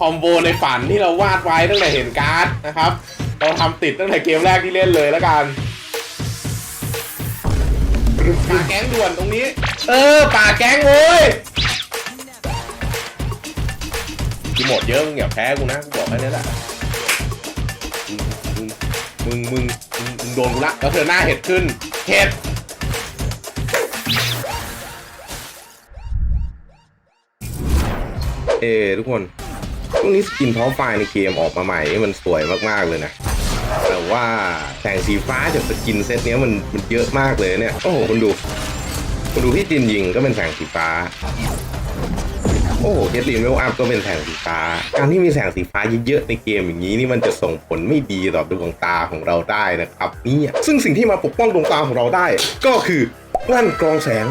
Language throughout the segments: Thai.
คอมโบในฝันที่เราวาดไว้ตั้งแต่เห็นการ์ดนะครับ เราทำติดตั้งแต่เกมแรกที่เล่นเลยแล้วกันป่าแก๊งด่วนตรงนี้ เออป่าแก๊งโว้ยกูหมดเยอะมึงอย่าแพ้กูนะกูบอกแค่นี้แหละมึงมึงมึงมึงมึงโดนกูละแล้วเธอหน้าเห็ดขึ้นเห็ดเอทุกคน ช่วงนี้สกินท็อปไฟในเกมออกมาใหม่มันสวยมากๆเลยนะแต่ว่าแสงสีฟ้าจากสกินเซตเนี้ยมันมันเยอะมากเลยเนี่ย โอ้โหคุณดูคุณดูพี่จินยิงก็เป็นแสงสีฟ้า โอ้โหเจสลีนเวลอัพก็เป็นแสงสีฟ้า การที่มีแสงสีฟ้าเยอะๆในเกมอย่างนี้นี่มันจะส่งผลไม่ดีต่อดวงตาของเราได้นะครับเนี่ยซึ่งสิ่งที่มาปกป้องดวงตาของเราได้ ก็คือแว่นกรองแสง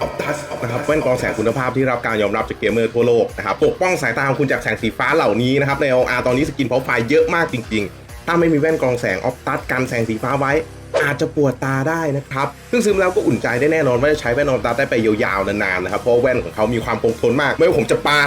ออฟตัสนะครับแว่นกรองแสงคุณภาพที่รับการยอมรับจากเกมเมอร์ทั่วโลกนะครับปกป้องสายตาของคุณจากแสงสีฟ้าเหล่านี้นะครับใน LR ตอนนี้สกินพอไฟเยอะมากจริง ๆ ถ้าไม่มีแว่นกรองแสงออฟตัสกันแสงสีฟ้าไว้ อาจจะปวดตาได้นะครับซึ่งซื้อมาแล้วก็อุ่นใจได้แน่นอนว่าจะใช้แว่นออนตาได้ไปยาวๆนานๆนะครับเพราะแว่นของเขามีความคงทนมาก ไม่ว่าผมจะปา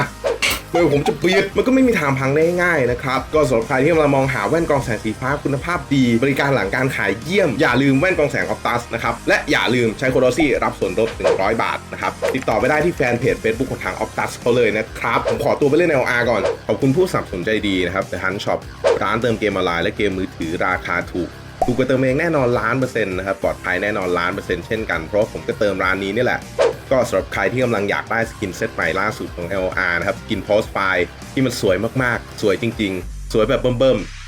ไม่ว่าผมจะเบียดมันก็ไม่มีทางพังได้ง่ายนะครับ ก็สำหรับใครที่กำลังมองหาแว่นกองแสงสีฟ้าคุณภาพดี บริการหลังการขายเยี่ยม อย่าลืมแว่นกองแสงออฟตัสนะครับ และอย่าลืมใช้โคโดซี่รับส่วนลด 100 บาทนะครับ ติดต่อไปได้ที่แฟนเพจ Facebook ของทางออฟตัสเขาเลยนะครับ ผมขอตัวไปเล่น LR ก่อน ขอบคุณผู้สนับสนุนใจดีนะครับ The Hunt Shop ร้านเติมเกมออนไลน์และเกมมือถือราคาถูก กกระเติมเองแน่นอนล้านเปอร์เซ็นต์นะครับปลอดภัยแน่นอนล้านเปอร์เซ็นต์เช่นกันเพราะผมก็เติมร้านนี้นี่แหละ ก็สำหรับใครที่กำลังอยากได้สกินเซตใหม่ล่าสุดของ LR นะครับสกินโพสไฟที่มันสวยมากๆ สวยจริง ๆ สวยแบบเบิ่มๆ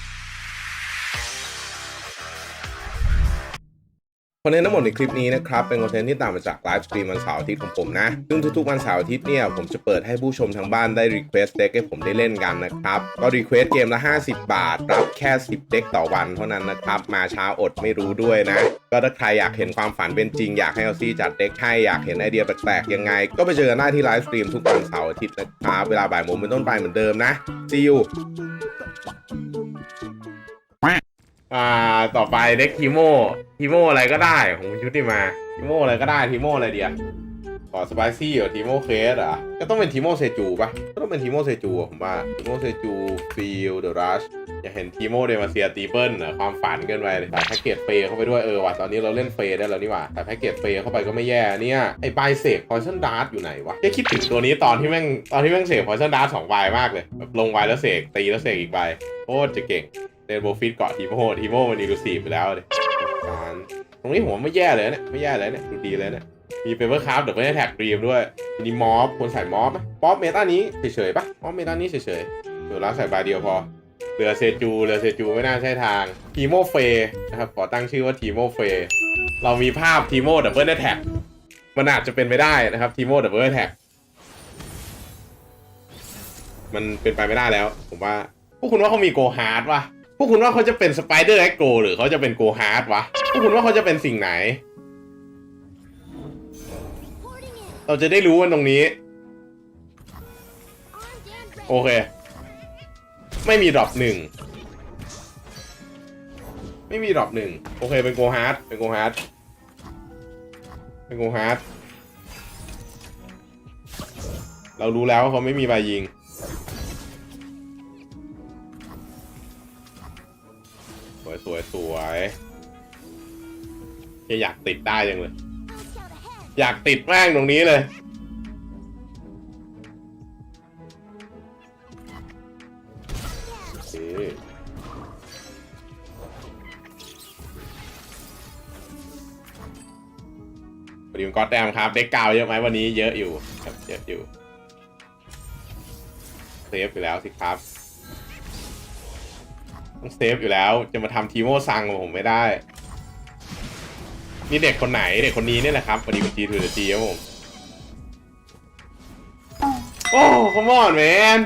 คอนเทนต์ทั้งหมดในคลิปนี้นะครับ เป็นคอนเทนต์ที่ต่างมาจากไลฟ์สตรีมวันเสาร์อาทิตย์ของผมนะ ซึ่งทุกๆวันเสาร์อาทิตย์เนี่ย ผมจะเปิดให้ผู้ชมทางบ้านได้รีเควสเด็กให้ผมได้เล่นกันนะครับ ก็รีเควสเกมละ 50 บาท รับแค่ 10 เด็กต่อวันเท่านั้นนะครับ มาช้าอดไม่รู้ด้วยนะ ก็ถ้าใครอยากเห็นความฝันเป็นจริง อยากให้เอาซี่จัดเด็กให้อยากเห็นไอเดียแปลกๆยังไง ก็ไปเจอกันได้ที่ไลฟ์สตรีมทุกวันเสาร์อาทิตย์นะครับเวลาบ่ายโมงเป็นต้นไปเหมือนเดิมนะ see you อ่าต่อไปเด็กทีโมทีโมอะไรก็ได้ของคุณชุติมาทีโมอะไรก็ได้ทีโมอะไรเดียวขอสไปซี่เหรอทีโมเคสอะก็ต้องเป็นทีโมเซจูปะก็ต้องเป็นทีโมเซจูผมว่าทีโมเซจูฟิลเดอะรัชอยากเห็นทีโมเดมาเซียตีเปิลความฝันเกินไปเลยใส่แพ็กเกจเฟย์เข้าไปด้วยเออว่ะตอนนี้เราเล่นเฟย์ได้แล้วนี่ว่าแต่แพ็กเกจเฟย์เข้าไปก็ไม่แย่เนี่ยไอ้ใบเสกพอยซันดาร์อยู่ไหนวะแค่คิดถึงตัวนี้ตอนที่แม่งตอนที่แม่งเสกพอยซันดาร์สองใบมากเลยแบบลงใบแล้วเสกตีแล้วเสกอีกใบโคตรจะเก่ง เดนโบฟิตเกาะทีโมทีโมมันอีลูซีฟไปแล้วเลยการตรงนี้ผมว่าไม่แย่เลยเนี่ยไม่แย่เลยเนี่ยดูดีเลยเนี่ยมีเปเปอร์คราฟเดี๋ยวไม่ได้แท็กรีมด้วยมีมอฟคนใส่มอฟไหมมอฟเมตานี้เฉยๆปะมอฟเมตานี้เฉยๆเดี๋ยวรับใส่ใบเดียวพอเรือเซจูเรือเซจูไม่น่าใช่ทางทีโมเฟนะครับขอตั้งชื่อว่าทีโมเฟเรามีภาพทีโมดับเบิลแท็กมันอาจจะเป็นไปได้นะครับทีโมดับเบิลแท็กมันเป็นไปไม่ได้แล้ว ผมว่าพวกคุณว่าเขามีโกฮาร์ดวะ วกคุณว่าเขาจะเป็นสไปเดอร์แอคโกหรือเขาจะเป็นโกฮาร์ดวะ พวกคุณว่าเขาจะเป็นสิ่งไหน เราจะได้รู้กันตรงนี้ โอเค ไม่มีดรอปหนึ่ง ไม่มีดรอปหนึ่ง โอเค เป็นโกฮาร์ดเป็นโกฮาร์ดเป็นโกฮาร์ดเรารู้แล้วว่าเขาไม่มีใบยิง สวยสวยสวยแค่อยากติดได้จังเลย อยากติดแม่งตรงนี้เลยโอเคพอดีมันก็แต้มครับเด็กกาวเยอะไหมวันนี้เยอะอยู่ครับเยอะอยู่ เซฟไปแล้วสิครับ ต้องเซฟอยู่แล้ว จะมาทำทีโมซังของผมไม่ได้ นี่เด็กคนไหนเด็กคนนี้เนี่ยแหละครับพอดีเป็นจีทูเดจีครับผม โอ้ขมอนแมน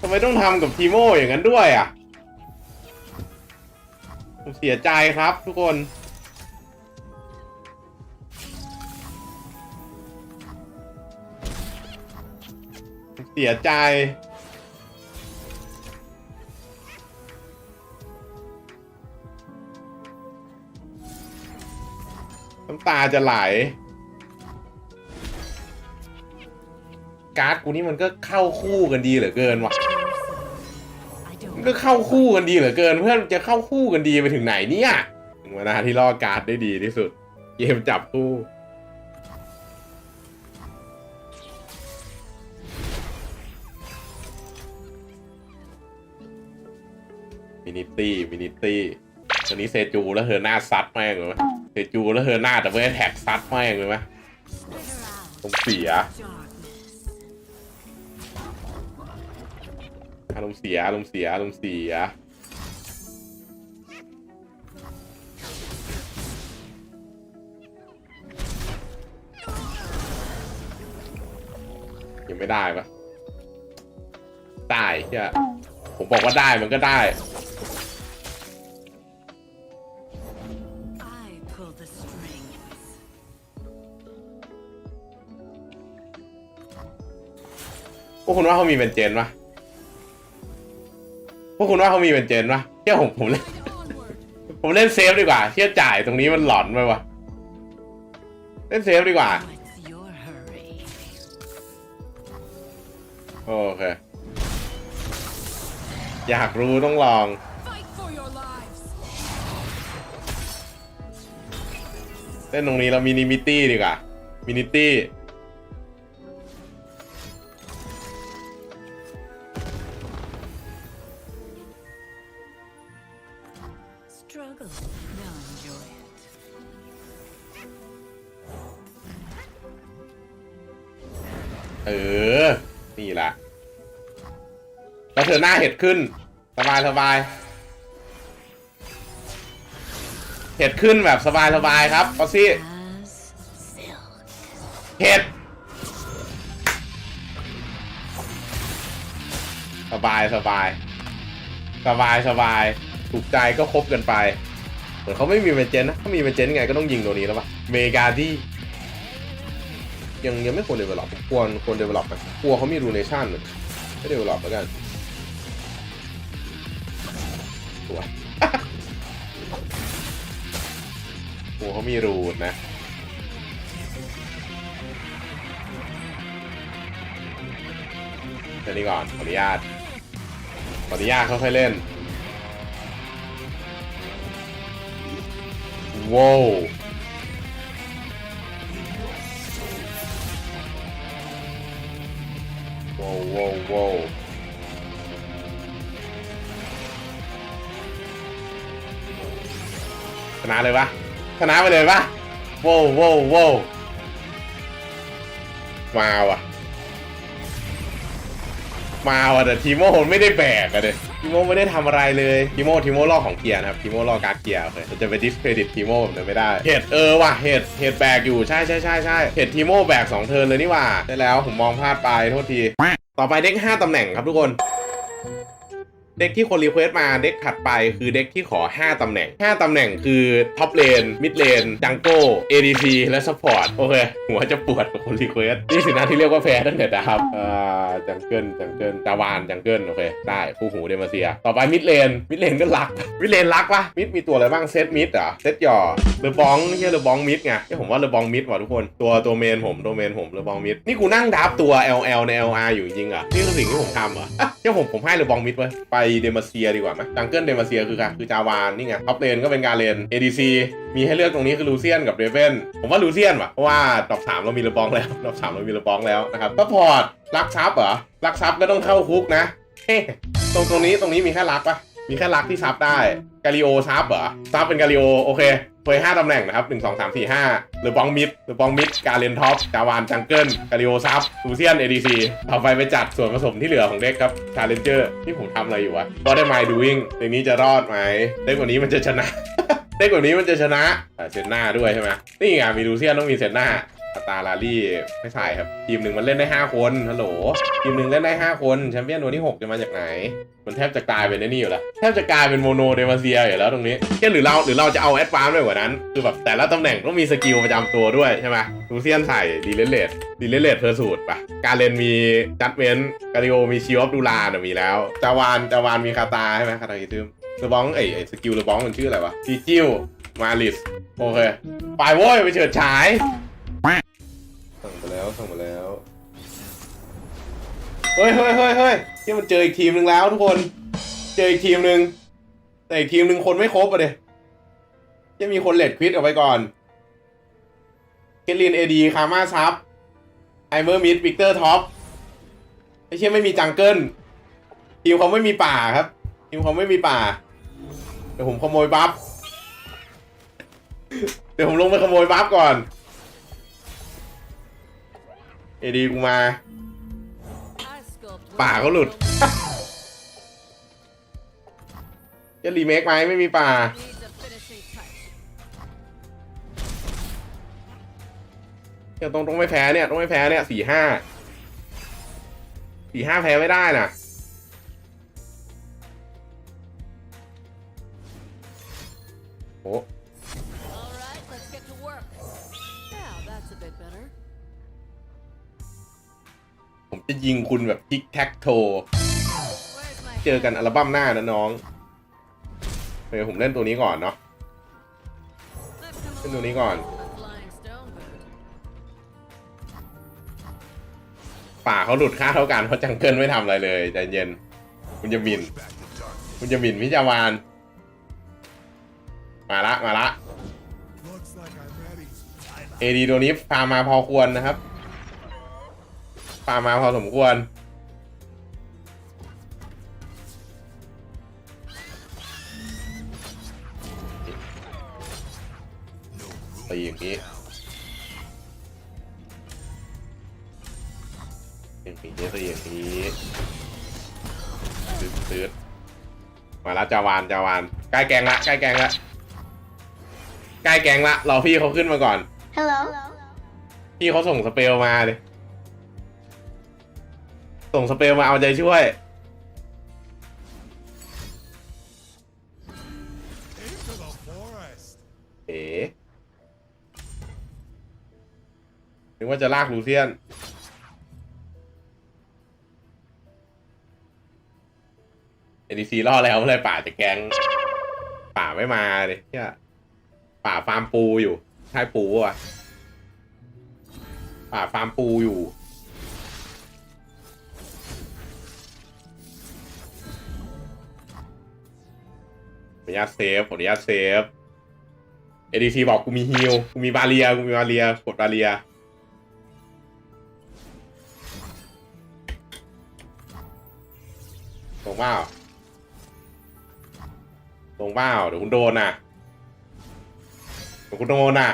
ทำไมต้องทำกับทีโมอย่างนั้นด้วยอะ ผมเสียใจครับทุกคนเสียใจำตาจะไหล การ์ดกูนี่มันก็เข้าคู่กันดีเหลือเกินว่ะมันก็เข้าคู่กันดีเหลือเกิน เพื่อนจะเข้าคู่กันดีไปถึงไหนเนี่ยถึงเวลาที่ล่อการ์ดได้ดีที่สุด เกมจับคู่มินิตี้มินิตี้ตอนนี้เซจูแล้วเธอหน้าซัดแม่งเลยไหม เซจูแล้วเธอหน้าแต่ไม่ได้แท็กซัดแม่เลยไหม Figure ผมเสียอารมณ์เสียอารมณ์เสียอารมณ์เสียยังไม่ได้ปะได้เชี่ยผมบอกว่าได้มันก็ได้ พวกคุณว่าเขามีเป็นเจนปะพวกคุณว่าเขามีเป็นเจนปะเชื่อผมผมเล่นผมเล่นเซฟดีกว่าเชื่อจ่ายตรงนี้มันหลอนไปวะเล่นเซฟดีกว่า What's your hurry? โอเค อยากรู้ต้องลอง Fight for your lives. เล่นตรงนี้เรามินิมิตี้ดีกว่ามินิตี้ Struggle. Now enjoy it. เออ นี่แหละแล้วเธอหน้าเห็ดขึ้น สบายสบาย เห็ดขึ้นแบบสบายสบายครับปอซี่ As silk. เห็ด สบายสบาย สบายสบาย ถูกใจก็คบกันไป เหมือนเขาไม่มีเมนเจนนะถ้ามีเมนเจนไงก็ต้องยิงตัวนี้แล้วปะเมกาที่ ยังยังไม่ควรเดเวลลอปควรควรเดเวลลอปไหมกลัวเขามีรูเนชั่นไม่เดเวลลอปแล้วกันสวกลัวเขามีรูนนะเดี๋ยวนี้ก่อนขออนุญาตขออนุญาตค่อยๆเล่น ว้าวว้าวว้าวว้าวชนะเลยปะชนะไปเลยปะว้าวว้าวว้าวมาว่ะ มาว่ะแต่ทีโมไม่ได้แบกอะเด็ ทีโมไม่ได้ทำอะไรเลยทีโมทีโมลอกของเกียร์นะครับทีโมลอกการเกียร์เคยจะไปดิสเครดิตทีโมแบบนั้นไม่ได้เหตุเออว่ะเหตุเหตุแบกอยู่ใช่ใช่ใช่ใช่เหตุทีโมแบกสองเทิร์นเลยนี่ว่าได้แล้วผมมองพลาดไปโทษที ต่อไปเด็ก5ตำแหน่งครับทุกคน เด็กที่คนรีเควสต์มาเด็กถัดไปคือเด็กที่ขอ 5 ตำแหน่ง 5 ตำแหน่งคือท็อปเลนมิดเลนจังโก้ ADC และซัพพอร์ตโอเค หัวจะปวดกับคนรีเควสต์นี่สินะที่เรียกว่าแพ้ตั้งแต่ดาวอ่าจังเกิลจังเกิลจาวานจังเกิลโอเค ได้คู่หูเดมาเซีย ต่อไปมิดเลนมิดเลนก็รักมิดเลนรักปะมิดมีตัวอะไรบ้างเซตมิดเหรอเซตหยอเลอบองไม่ใช่เลอบองมิดไงที่ผมว่าเลอบองมิดว่ะทุกคนตัวตัวเมนผมตัวเมนผมเลอบองมิดนี่กูนั่งดับตัว LL ใน LR อยู่จริงๆเอะนี่คือสิ่งที่ผมทำเหรออะเดี๋ยผมผมให้เลบองมิดไว้ไปเดมาเซียดีกว่าไหมจังเกิลเดมาเซียคือครคือจาวานนี่ไงท็อปเลนก็เป็นการเลน ADC มีให้เลือกตรงนี้คือลูเซียนกับเรเวนผมว่าลูเซียนว่ะเพราะว่าดอกสามเรามีระบองแล้วดอกสามเรามีระบองแล้วนะครับก็พอร์ตลักซับเหรอลักซับก็ต้องเข้าคุกนะตรงตรงนี้ตรงนี้มีแค่ลักปะมีแค่ลักที่ซับได้กาลิโอซับเหรอซับเป็นกาลิโอโอเค เผยห้าตำแหน่งนะครับหนึ่งสองสามสี่ห้าหรือบองมิดหรือบองมิดการเลนท็อปจาวานจังเกิลกาลิโอซับซูเซียนเอดีซีเอาไปไปจัดส่วนผสมที่เหลือของเด็กครับชาเลนเจอร์ที่ผมทำอะไรอยู่วะก็ได้ไมดูวิ่งในนี้จะรอดไหมเด็กกว่านี้มันจะชนะเด็กกว่านี้มันจะชนะเซนหน้าด้วยใช่ไหมนี่ไงมีดูเซียนต้องมีเซนหน้า สตาร์ลารี่ไม่ใช่ครับ ทีมหนึ่งมันเล่นได้ 5 คนฮัลโหลทีมหนึ่งเล่นได้ 5 คนแชมเปี้ยนตัวที่ 6 จะมาจากไหน มันแทบจะกลายเป็นไอ้นี่อยู่แล้วแทบจะกลายเป็นโมโนเดมาเซียอยู่แล้วตรงนี้แค่หรือเราหรือเราจะเอาแอดวานซ์ไปกว่านั้น คือแบบแต่ละตำแหน่งต้องมีสกิลประจำตัวด้วยใช่ไหมลูเซียนใส่ดีเลเลตดีเลเลตเพอร์สูตรปะการเลนมีจัดเมนกาลิโอมีชิออฟดูลาน่ะมีแล้วจาวานจาวานมีคาตาใช่ไหมคาตาคิซึมเรบองไอ้ไอ้สกิลเรบองมันชื่ออะไรวะจีจิวมาลิสโอเคไปโว้ยไปเฉิดฉาย สั่งไปแล้วสั่งไปแล้ว เฮ้ยเฮ้ยเฮ้ยเฮ้ยที่มันเจออีกทีมหนึ่งแล้วทุกคน เจออีกทีมหนึ่งแต่อีกทีมหนึ่งคนไม่ครบอะเดยจะมีคนเลดควิดออกไปก่อน เคทลินเอดีคามาซับไอเมอร์มิดวิกเตอร์ท็อปไม่ใช่ไม่มีจังเกิลทีมเขาไม่มีป่าครับ ทีมเขาไม่มีป่า เดี๋ยวผมขโมยบัฟ เดี๋ยวผมลงไปขโมยบัฟก่อน เอดีกูมาป่าเขาหลุด จะรีเมคไหมไม่มีป่า เนี่ยต้องต้องไม่แพ้เนี่ย ต้องไม่แพ้เนี่ยสี่ห้าสี่ห้าแพ้ไม่ได้น่ะ ผมจะยิงคุณแบบทิกแท็กโท เจอกันอัลบั้มหน้านะน้องเดี๋ยวผมเล่นตัวนี้ก่อนเนาะเล่นตัวนี้ก่อน ป่าเขาหลุดค่าเท่ากันเพราะจังเกิลไม่ทำอะไรเลยใจเย็น คุณจะมิน คุณจะมินพิจาวาน มาละมาละ Looks like I'm ready. เอดีตัวนี้ฟามาพอควรนะครับ ฟาร์มมาพอสมควร ตีอย่างนี้อย่างนี้ตีอย่างนี้ตืดตืดมาละจาวานจาวานใกล้แกงละใกล้แกงละใกล้แกงละรอพี่เขาขึ้นมาก่อน Hello. พี่เขาส่งสเปลมาเลย ส่งสเปลมาเอาใจช่วย เอ๋นึกว่าจะลากลูเซียน เอดีซีล่อแล้วเมื่อไรป่าจะแกง ป่าไม่มาเลยเนี่ยป่าฟาร์มปูอยู่ ใช่ปูวะป่าฟาร์มปูอยู่ ออนุญาตเซฟขออนุญาตเซฟ ADC บอกกูมีฮิลกูมีบาเรียกูมีบาเรียกดบาเรียตรงเปล่าตรงเปล่าเดี๋ยวคุณโดนน่ะเดี๋ยวคุณโดนน่ะ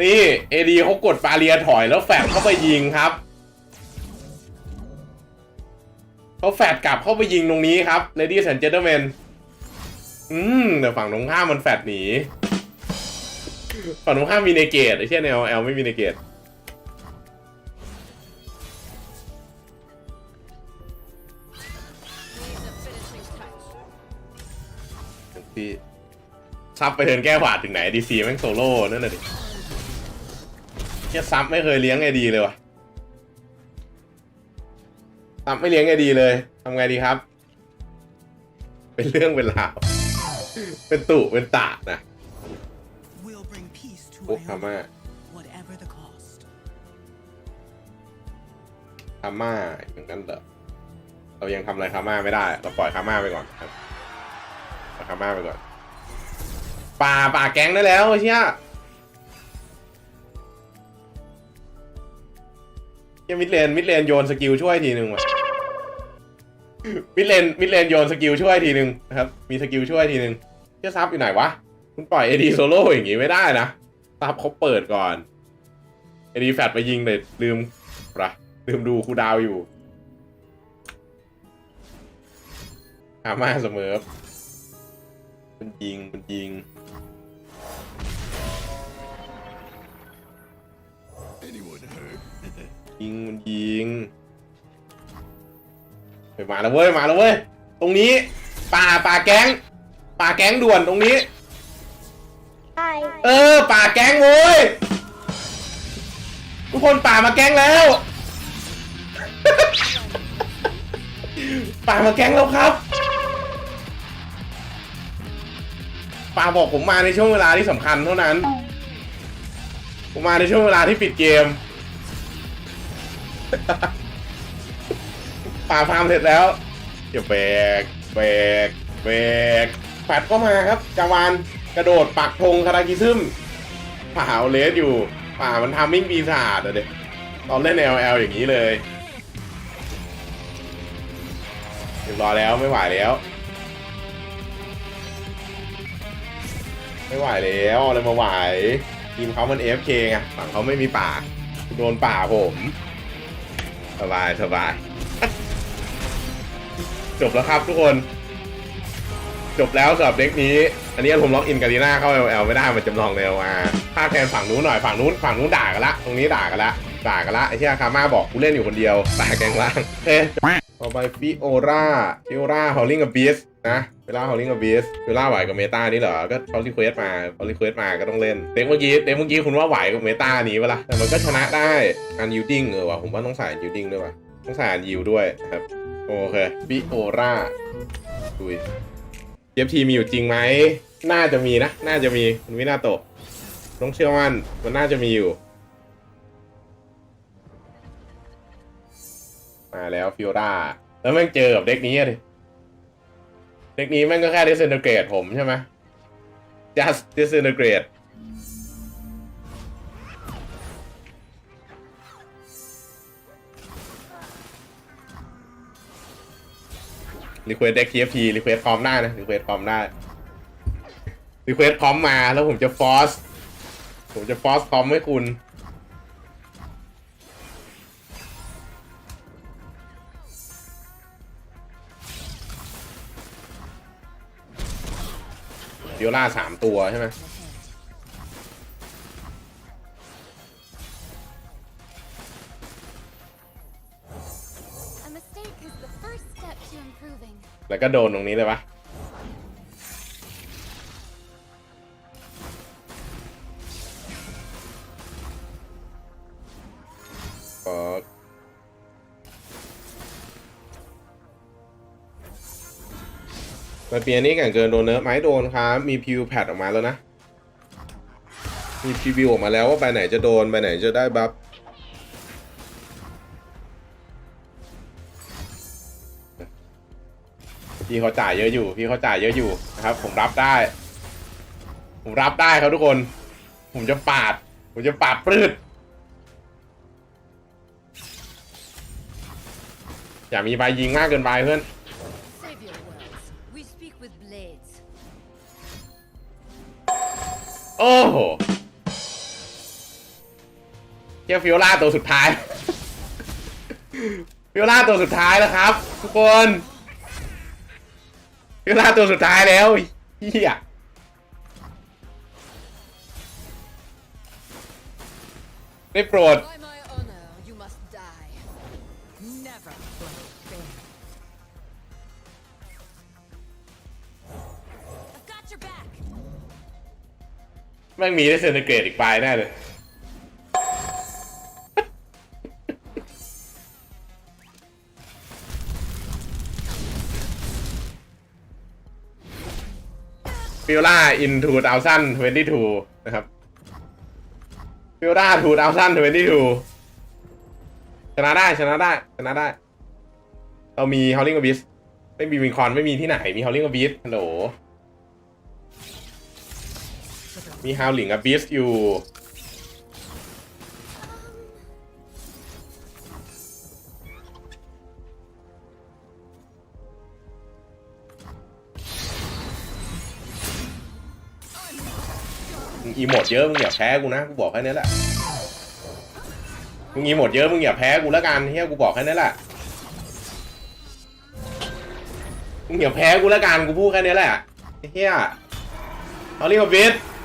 นี่เอดีเขากดบาเรียถอยแล้วแฟดเข้าไปยิงครับเขาแฟดกลับเข้าไปยิงตรงนี้ครับ Ladies and Gentlemen อืม แต่ฝั่งตรงข้ามมันแฟดหนีฝั่งตรงข้ามมีเนเกตไอ้เช่นแอลแอลไม่มีเนเกตพี่ซับไปเทินแก้ผาดถึงไหนดีซีแม่งโซโล่นั่นน่ะดิแค่ซับไม่เคยเลี้ยงไอดีเลยวะซับไม่เลี้ยงไอดีเลยทำไงดีครับ เป็นเรื่องเป็นราว เป็นตุเป็นตะนะ We'll bring peace to โอ้คาม่า Ionia, whatever the cost. คาม่าอย่างนั้นเหรอเรายังทำอะไรคาม่าไม่ได้ เราปล่อยคาม่าไปก่อนครับปล่อยคาม่าไปก่อน ป่าป่าแก๊งได้แล้วเชี่ยเชี่ยมิดเลนมิดเลนโยนสกิลช่วยทีหนึ่งว่ะ มิดเลนมิดเลนโยนสกิลช่วยทีหนึ่งนะครับ มีสกิลช่วยทีหนึ่งเชี่ยซับอยู่ไหนวะ คุณปล่อยเอดีโซโล่อย่างงี้ไม่ได้นะซับเขาเปิดก่อนเอดีแฟดไปยิงเลยลืมปะลืมดูคูลดาวน์อยู่อาม่าเสมอมันยิงมันยิง Anyone hurt? ยิงมันยิง ไปมาแล้วเว้ยมาแล้วเว้ยตรงนี้ป่าป่าแก๊ง ป่าแก๊งด่วนตรงนี้ Hi. เออ ป่าแก๊งโว้ยทุกคนป่ามาแก๊งแล้ว ป่ามาแก๊งแล้วครับ ป่าบอกผมมาในช่วงเวลาที่สำคัญเท่านั้น ผมมาในช่วงเวลาที่ปิดเกมผ ป่าฟาร์มเสร็จแล้วเดี๋ยวแบกแบกแบกแฟดก็มาครับจาวานกระโดดปักธงคารากิซึมป่าเอาเลสอยู่ ป่ามันทำมิ่งปีศาจอะเด็กตอนเล่น LL อย่างนี้เลยเรียบร้อยแล้วไม่ไหวแล้ว ไม่ไหวแล้วอะไรมาไหวทีมเขามัน AFK ไงฝั่งเขาไม่มีป่าโดนป่าผม สบายสบาย จบแล้วครับทุกคน จบแล้วสำหรับเด็กนี้ อันนี้ผมล็อกอินกาลีน่าเข้า LL ไม่ได้มันจำลองใน LR ภาคแทนฝั่งนู้นหน่อยฝั่งนู้นฝั่งนู้นด่ากันละ ตรงนี้ด่ากันละด่ากันละไอ้ที่อาคาม่าบอกกูเล่นอยู่คนเดียวด่าแกงล่างเอ๊ะต่อไปฟิโอราฟิโอราฮอลลิงกับบีสนะเวลาฮอลลิงกับบีสเวลาไหวกับเมตานี่เหรอ ก็เขารีเควสมาเขารีเควสมาก็ต้องเล่นเด็กเมื่อกี้เด็กเมื่อกี้คุณว่าไหวกับเมตานี้ปะล่ะแต่มันก็ชนะได้การยูดิ้งเออว่ะผมว่าต้องใส่ยูดิ้งด้วยว่ะต้องใส่อันยิวด้วยครับ โอเคฟิโอราดูดิเจฟทีมีอยู่จริงไหม น่าจะมีนะ น่าจะมีคุณวินาโตะต้องเชื่อมั่นมันน่าจะมีอยู่ มาแล้วฟิโอราแล้วแม่งเจอกับเด็กนี้อะดิเด็กนี้แม่งก็แค่ disintegrate ผมใช่ไหม just disintegrate รีเควสเด็ก TFT รีเควสพร้อมหน้านะรีเควสพร้อมหน้ารีเควสพร้อมมาแล้วผมจะฟอสผมจะฟอสพร้อมให้คุณ เดียวล่าสามตัวใช่ไหม แล้วก็โดนตรงนี้เลยปะมาเปียนี้แก่งเกินโดนเนิร์ฟไหมโดนครับมีพิวแพดออกมาแล้วนะ มีพิวออกมาแล้วว่าไปไหนจะโดนไปไหนจะได้บัฟ พี่เขาจ่ายเยอะอยู่ พี่เขาจ่ายเยอะอยู่นะครับ ผมรับได้ ผมรับได้ครับทุกคน ผมจะปาด ผมจะปาดปลื้ดอย่ามีใบยิงมากเกินไปเพื่อน Save your words. We speak with blades. โอ้โหเที่ยวฟิโอล่าตัวสุดท้าย ฟิโอล่าตัวสุดท้ายแล้วครับ ทุกคน ฟิโอล่าตัวสุดท้ายแล้วเฮียได้โปรด By my honor, you must die. Never will fail. I've got your back. แม่งมีได้เซนเกรดอีกปลายแน่เลย ฟิลล่าอินทูดาวซันเวนตี้ทูนะครับฟิลล่าทูดาวซันเวนตี้ทูชนะได้ชนะได้ชนะได้ เรามีฮอลลิงกับบิสไม่มีวิงคอนไม่มีที่ไหนมีฮอลลิงกับบิสฮัลโหลมีฮาวลิงกับบิสอยู่ อีโมดเยอะมึงอย่าแพ้กูนะกูบอกแค่นี้แหละมึงอีโมดเยอะมึงอย่าแพ้กูแล้วกันเฮียกูบอกแค่นี้แหละมึงอย่าแพ้กูแล้วกันกูพูดแค่นี้แหละเฮียเอาเรียกว่าบิส Every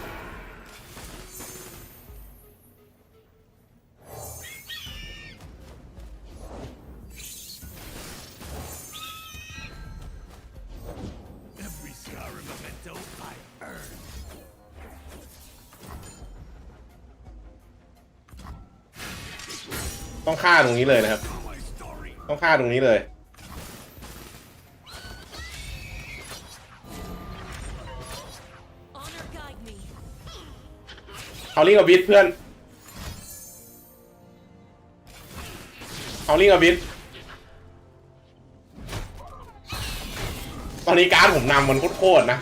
ต้องฆ่าตรงนี้เลยนะครับ ต้องฆ่าตรงนี้เลย เอาลิงกับบิสเพื่อน เอาลิงกับบิสตอนนี้การ์ดผมนำมันโคตรๆนะ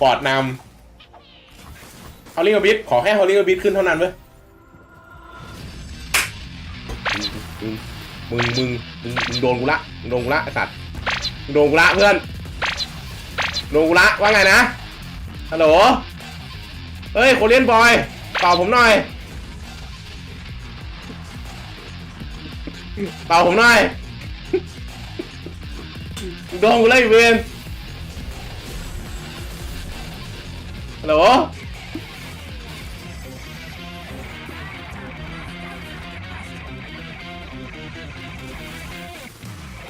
ปอดนำฮอลลี่กับบิทขอแค่ฮอลลี่กับบิทขึ้นเท่านั้นเว้ย มึงมึงมึงมึงโดนกูละมึงโดนกูละไอ้สัตว์มึงโดนกูละเพื่อนโดนกูละว่าไงนะฮัลโหลเฮ้ยโคเรียนบอยตอบผมหน่อยเตอบผมหน่อยโดนกูเลยเวนฮัลโหล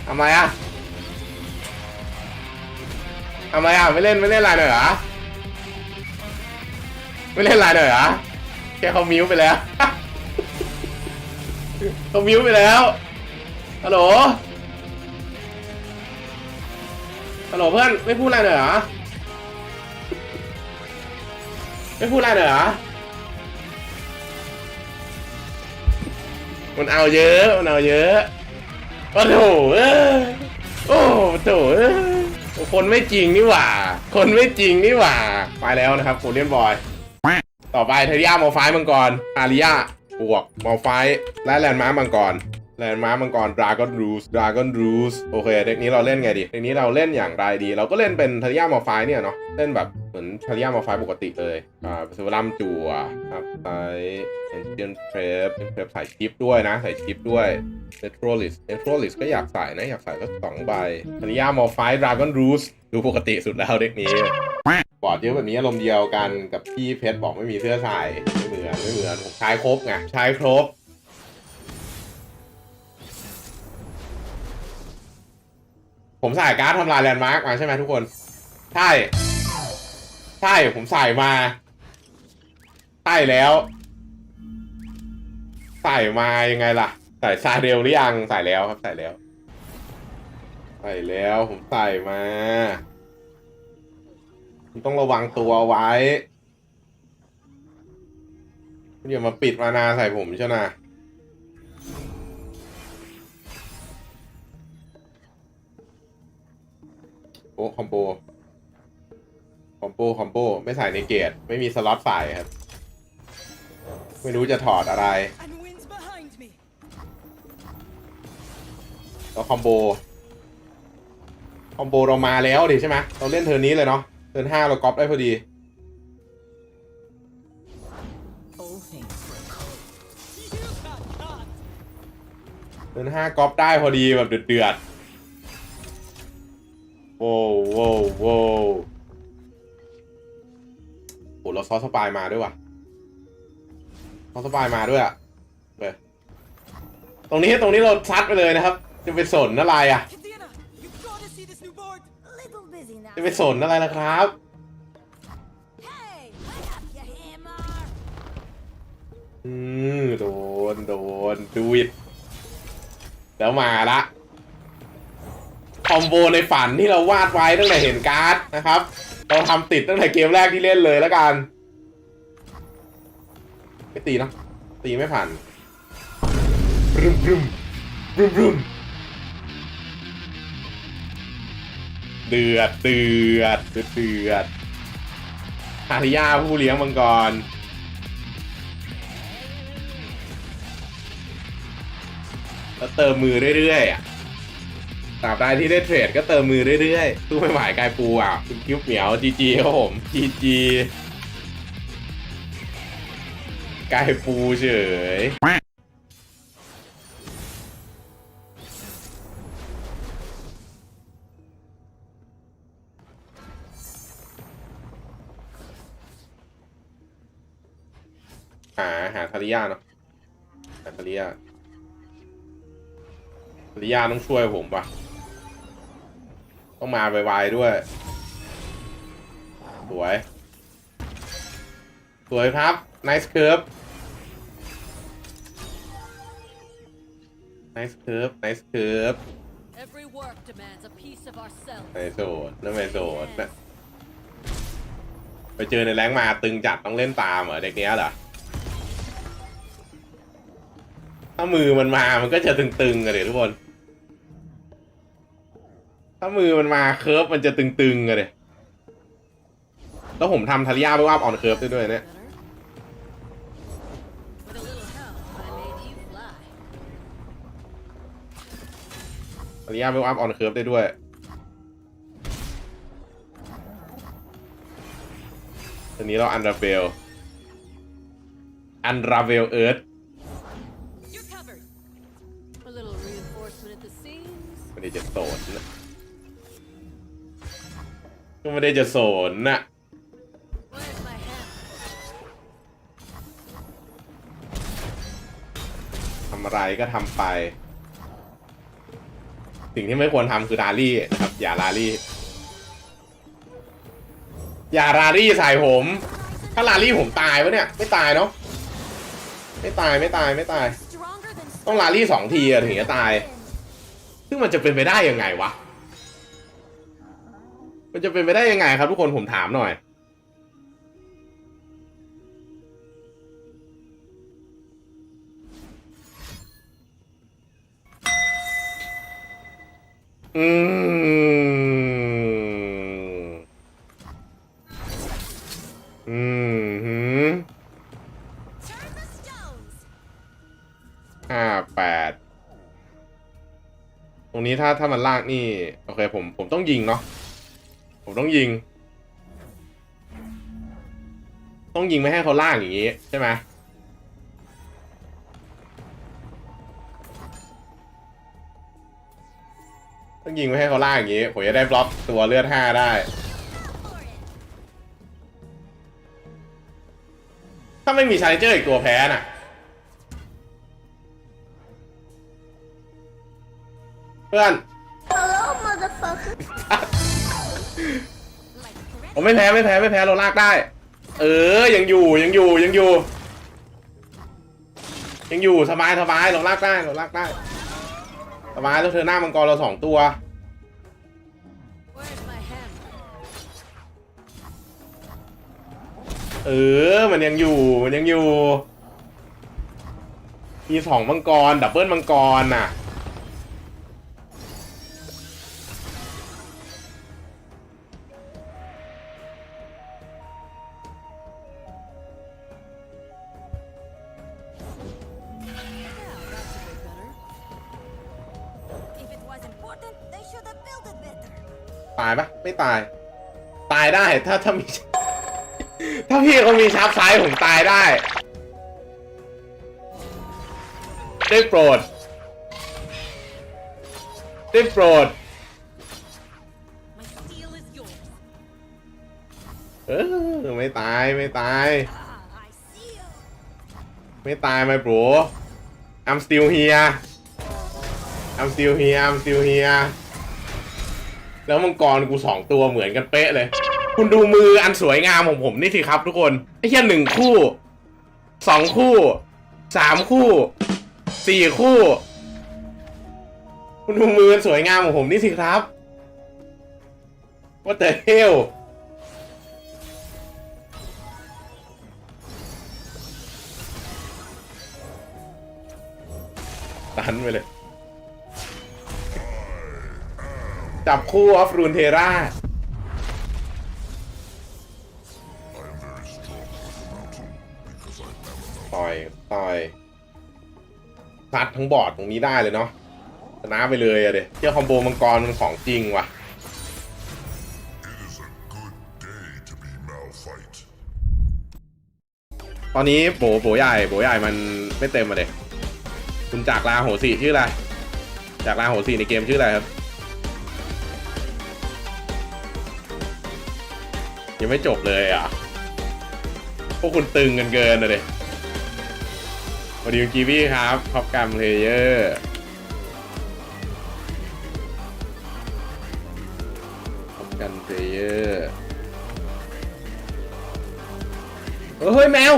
ทำไมอะทำไมอะไม่เล่นไม่เล่นอะไรหน่อยเหรอไม่เล่นอะไรหน่อยเหรอแค่เขามิวไปแล้วเขามิวไปแล้วฮัลโหลฮัลโหลเพื่อนไม่พูดอะไรหน่อยเหรอไม่พูดอะไรหน่อยเหรอมันเอาเยอะมันเอาเยอะ โอ้โถเอ้ยโอ้โถเอ้ยคนไม่จริงนี่หว่า คนไม่จริงนี่หว่า ไปแล้วนะครับโคเรียนบอย ต่อไปเทริยามาไฟมังกรอาริยาบวกมาไฟและแลนด์มาร์มังกร แลนด์มาร์มังกรดราก้อนรูสดราก้อนรูสโอเคเด็กนี้เราเล่นไงดีเด็กนี้เราเล่นอย่างไรดี เราก็เล่นเป็นเทริยามาไฟเนี่ยเนาะเล่นแบบเหมือนเทริยามาไฟปกติเลยอ่าสุรัมจัวครับใช้เอนเจนเทรปเอนเทรปใส่ชิปด้วยนะ ใส่ชิปด้วยเนโทรลิสเนโทรลิสก็อยากใส่นะ อยากใส่สักสองใบเทริยามาไฟดราก้อนรูสดูปกติสุดแล้วเด็กนี้บอร์ดเยอะแบบนี้อารมณ์เดียวกันกับพี่เพชรบอกไม่มีเสื้อใส่ไม่เหมือนไม่เหมือนผมใช้ครบไงใช้ครบ ผมใส่การ์ดทำลายแลนด์มาร์กมาใช่ไหมทุกคน ใช่ ใช่ ผมใส่มาใช่แล้ว ใส่มายังไงล่ะ ใส่ซาเดลหรือยัง ใส่แล้วครับ ใส่แล้ว ใส่แล้ว ผมใส่มาต้องระวังตัวไว้อย่ามาปิดมานาใส่ผมใช่ไหมโคอมโบ คอมโบ คอมโบ ไม่ใส่ในเกตไม่มีสล็อตใส่ครับ ไม่รู้จะถอดอะไร And winds behind me. แล้วคอมโบ คอมโบเรามาแล้วดิใช่ไหมเราเล่นเทิร์นนี้เลยเนาะ เทิร์นห้าเราก๊อปได้พอดี All things will come. เดินห้าก๊อปได้พอดีแบบเดือดๆโว้วโว้วโว้วโหเราซอสสปายมาด้วยว่ะซอสสปายมาด้วยอะเว้ยตรงนี้ตรงนี้เราซัดไปเลยนะครับ จะไปสนอะไรอะ Katina, you gotta see this new board. Little busy now. จะไปสนอะไรล่ะครับ Hey, light up your hammer. อืมโดนโดนดูอิดแล้วมาละ คอมโบในฝันที่เราวาดไว้ตั้งแต่เห็นการ์ดนะครับเราทำติดตั้งแต่เกมแรกที่เล่นเลยแล้วกันไม่ตีเนอะตีไม่ผ่านบรึมบรึมบรึมบรึมเดือดเดือดเดือดเดือดฮาริยาผู้เลี้ยงมังกรแล้วเติมมือเรื่อยๆอะ ตราบใดที่ได้เทรดก็เติมมือเรื่อยๆตู้ไม่หมายกายปูอะคุณคิ้วเหมียวจีจีครับผมจีจีกายปูเฉยหาหาทาริยาเนาะหาทาริยาภรรยาต้องช่วยผมป่ะ ต้องมาไวๆด้วย สวย สวยครับ nice curve nice curve nice curve Every work demands a piece of ourselves. ไม่โสดนั่นไม่โสดนะไปเจอในแรงค์มาตึงจัดต้องเล่นตามเหรอเด็กเนี้ยเหรอ ถ้ามือมันมามันก็จะตึงๆกันเดี๋ยวทุกคน ถ้าถ้ามือมันมาเคิร์ฟมันจะตึงๆอะเลยแล้วผมทำทาริยาไปว่าออนเคิร์ฟได้ด้วยเนี่ย Better. With a little help, I made you fly. ทาริยาไปว่าออนเคิร์ฟได้ด้วยทีนี้เราอันราเบลอันราเบลเอิร์ธ You're covered. A little reinforcement at the seams. ไม่ได้จะโสนนะ ก็ไม่ได้จะโสนนะ Where's my hammer? ทำอะไรก็ทำไป สิ่งที่ไม่ควรทำคือลารี่นะครับ อย่าลารี่ อย่าลารี่ใส่ผม ถ้าลารี่ผมตายวะเนี่ย ไม่ตายเนาะไม่ตายไม่ตายไม่ตาย ต้องลารี่สองทีอะถึงจะตาย ซึ่งมันจะเป็นไปได้ยังไงวะ มันจะเป็นไปได้ยังไงครับทุกคนผมถามหน่อย อืม อืมหืมห้าแปด ตรงนี้ถ้าถ้ามันลากนี่ โอเคผมผมต้องยิงเนาะ ผมต้องยิง ต้องยิงไม่ให้เขาลากอย่างนี้ ใช่ไหมต้องยิงไม่ให้เขาลากอย่างนี้ ผมจะได้บล็อกตัวเลือดห้าได้ For it. ถ้าไม่มีชาเลนเจอร์อีกตัวแพ้น่ะ เพื่อน Hello motherfucker ผมไม่แพ้ไม่แพ้ไม่แพ้เราลากได้ เออ ยังอยู่ยังอยู่ยังอยู่ ยังอยู่สบายสบายเราลากได้เราลากได้สบายแล้วเธอหน้ามังกรเราสองตัวเออ มันยังอยู่ มันยังอยู่ มีสองมังกร ดับเบิลมังกรน่ะ ไม่ตาย ตายได้ถ้าถ้ามี ถ้าพี่เขามีชาร์ปไซด์ผมตายได้ ได้โปรด ได้โปรด My steel is yours. เออไม่ตายไม่ตาย Ah, I see you. ไม่ตายไหมโปร I'm still here I'm still here I'm still here แล้วมังกรกูสองตัวเหมือนกันเป๊ะเลย คุณดูมืออันสวยงามของผมนี่สิครับทุกคนไอ้แค่หนึ่งคู่สองคู่สามคู่สี่คู่ คุณดูมืออันสวยงามของผมนี่สิครับ What the hell ตันไปเลย จับคู่ออฟรูนเทราต่อยต่อยซัดทั้งบอร์ดตรงนี้ได้เลยเนาะชนะไปเลยอะเดี๋ยเที่ยวคอมโบมังกรมันของจริงว่ะตอนนี้โบโบใหญ่โบใหญ่มันไม่เต็มมาเด็คุณจากลาโหสีชื่ออะไร จากลาโหสีในเกมชื่ออะไรครับ ยังไม่จบเลยอะ พวกคุณตึงกันเกินเลยสวัสดีคุณกีวี่ครับท็อปการเพลเยอร์ท็อปกันเพลเยอร์เฮ้ยแมว